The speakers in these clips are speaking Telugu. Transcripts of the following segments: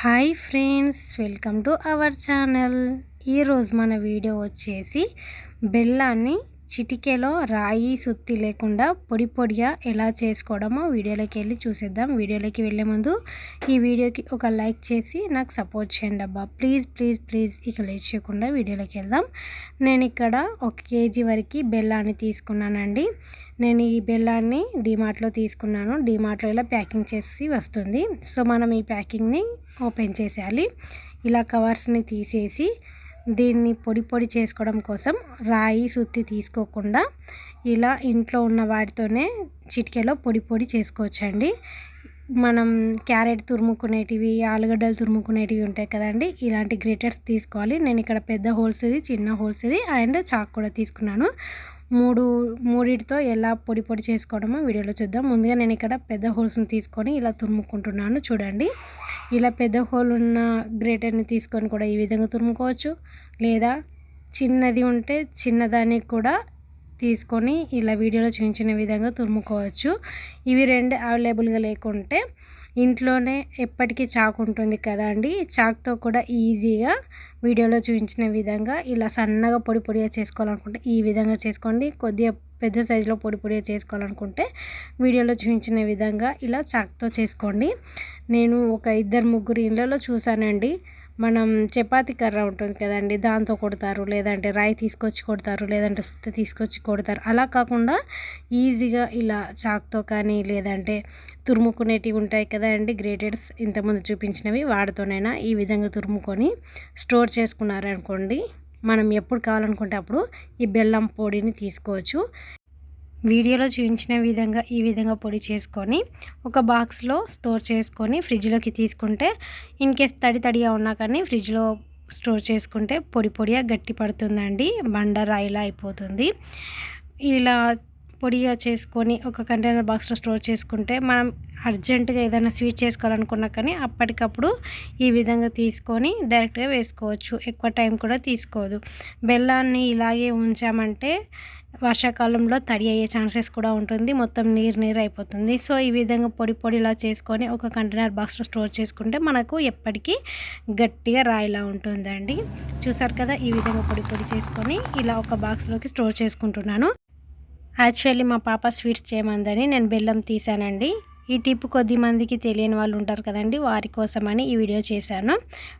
Hi friends welcome to our channel. ఈరోజు మన వీడియో వచ్చేసి బెల్లాన్ని చిటికెలో రాయి సుత్తి లేకుండా పొడి పొడిగా ఎలా చేసుకోవడమో వీడియోలోకి వెళ్ళి చూసేద్దాం. వీడియోలోకి వెళ్ళే ముందు ఈ వీడియోకి ఒక లైక్ చేసి నాకు సపోర్ట్ చేయండి అబ్బా. ప్లీజ్ ప్లీజ్ ప్లీజ్ ఇక లేట్ చేయకుండా వీడియోలోకి వెళ్దాం. నేను ఇక్కడ ఒక కేజీ వరకు బెల్లాన్ని తీసుకున్నానండి. నేను ఈ బెల్లాన్ని డిమార్ట్లో తీసుకున్నాను. డిమార్ట్లో ఇలా ప్యాకింగ్ చేసి వస్తుంది. సో మనం ఈ ప్యాకింగ్ని ఓపెన్ చేసేయాలి. ఇలా కవర్స్ని తీసేసి దీన్ని పొడి పొడి చేసుకోవడం కోసం రాయి సుత్తి తీసుకోకుండా ఇలా ఇంట్లో ఉన్న వాటితోనే చిటికెలో పొడి పొడి చేసుకోవచ్చండి. మనం క్యారెట్ తురుముకునేటివి ఆలుగడ్డలు తురుముకునేటివి ఉంటాయి కదండి ఇలాంటి గ్రేటర్స్ తీసుకోవాలి. నేను ఇక్కడ పెద్ద హోల్స్ది చిన్న హోల్స్ది అండ్ చాక్ కూడా తీసుకున్నాను. మూడు మూడిటితో ఎలా పొడి పొడి చేసుకోవడమో వీడియోలో చూద్దాం. ముందుగా నేను ఇక్కడ పెద్ద హోల్స్ని తీసుకొని ఇలా తురుముకుంటున్నాను చూడండి. ఇలా పెద్ద హోల్ ఉన్న గ్రేటర్ని తీసుకొని కూడా ఈ విధంగా తురుముకోవచ్చు. లేదా చిన్నది ఉంటే చిన్నదానికి కూడా తీసుకొని ఇలా వీడియోలో చూపించిన విధంగా తురుముకోవచ్చు. ఇవి రెండు అవైలబుల్గా లేకుంటే ఇంట్లోనే ఎప్పటికీ చాకు ఉంటుంది కదా అండి. చాక్తో కూడా ఈజీగా వీడియోలో చూపించిన విధంగా ఇలా సన్నగా పొడి పొడిగా చేసుకోవాలనుకుంటే ఈ విధంగా చేసుకోండి. కొద్దిగా పెద్ద సైజులో పొడి పొడిగా చేసుకోవాలనుకుంటే వీడియోలో చూపించిన విధంగా ఇలా చాక్తో చేసుకోండి. నేను ఒక ఇద్దరు ముగ్గురు ఇళ్ళలో చూసానండి మనం చపాతీ కర్ర ఉంటుంది కదండి దాంతో కొడతారు. లేదంటే రాయి తీసుకొచ్చి కొడతారు లేదంటే సుత్త తీసుకొచ్చి కొడతారు. అలా కాకుండా ఈజీగా ఇలా చాక్తో కానీ లేదంటే తురుముకునేటివి ఉంటాయి కదండి గ్రేటెడ్స్ ఇంతకుముందు చూపించినవి వాడితోనైనా ఈ విధంగా తురుముకొని స్టోర్ చేసుకున్నారనుకోండి. మనం ఎప్పుడు కావాలనుకుంటే అప్పుడు ఈ బెల్లం పొడిని తీసుకోవచ్చు. వీడియోలో చూపించిన విధంగా ఈ విధంగా పొడి చేసుకొని ఒక బాక్స్లో స్టోర్ చేసుకొని ఫ్రిడ్జ్లోకి తీసుకుంటే ఇన్ కేస్ తడి తడిగా ఉన్నా కానీ ఫ్రిడ్జ్లో స్టోర్ చేసుకుంటే పొడి పొడిగా గట్టి పడుతుందండి బండ రాయిలా అయిపోతుంది. ఇలా పొడిగా చేసుకొని ఒక కంటైనర్ బాక్స్లో స్టోర్ చేసుకుంటే మనం అర్జెంటుగా ఏదైనా స్వీట్ చేసుకోవాలనుకున్నా కానీ అప్పటికప్పుడు ఈ విధంగా తీసుకొని డైరెక్ట్గా వేసుకోవచ్చు. ఎక్కువ టైం కూడా తీసుకోదు. బెల్లాన్ని ఇలాగే ఉంచామంటే వర్షాకాలంలో తడి అయ్యే ఛాన్సెస్ కూడా ఉంటుంది. మొత్తం నీరు నీరు అయిపోతుంది. సో ఈ విధంగా పొడి పొడిలా చేసుకొని ఒక కంటైనర్ బాక్స్లో స్టోర్ చేసుకుంటే మనకు ఎప్పటికీ గట్టిగా రాయిలా ఉంటుందండి. చూసారు కదా ఈ విధంగా పొడి పొడి చేసుకొని ఇలా ఒక బాక్స్లోకి స్టోర్ చేసుకుంటున్నాను. యాక్చువల్లీ మా పాప స్వీట్స్ చేయమందని నేను బెల్లం తీసానండి ఈ టిప్ కొద్ది మందికి తెలియని వాళ్ళు ఉంటారు కదండి వారి కోసమని ఈ వీడియో చేశాను.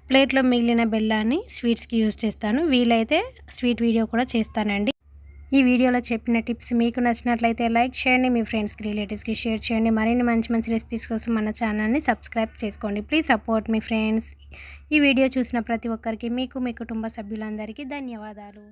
ప్లేట్లో మిగిలిన బెల్లాన్ని స్వీట్స్కి యూజ్ చేస్తాను. వీలైతే స్వీట్ వీడియో కూడా చేస్తానండి. ఈ వీడియోలో చెప్పిన టిప్స్ మీకు నచ్చినట్లయితే లైక్ చేయండి మీ ఫ్రెండ్స్కి రిలేటివ్స్కి షేర్ చేయండి. మరిన్ని మంచి మంచి రెసిపీస్ కోసం మన ఛానల్ని సబ్స్క్రైబ్ చేసుకోండి. ప్లీజ్ సపోర్ట్ మీ ఫ్రెండ్స్. ఈ వీడియో చూసిన ప్రతి ఒక్కరికి మీకు మీ కుటుంబ సభ్యులందరికీ ధన్యవాదాలు.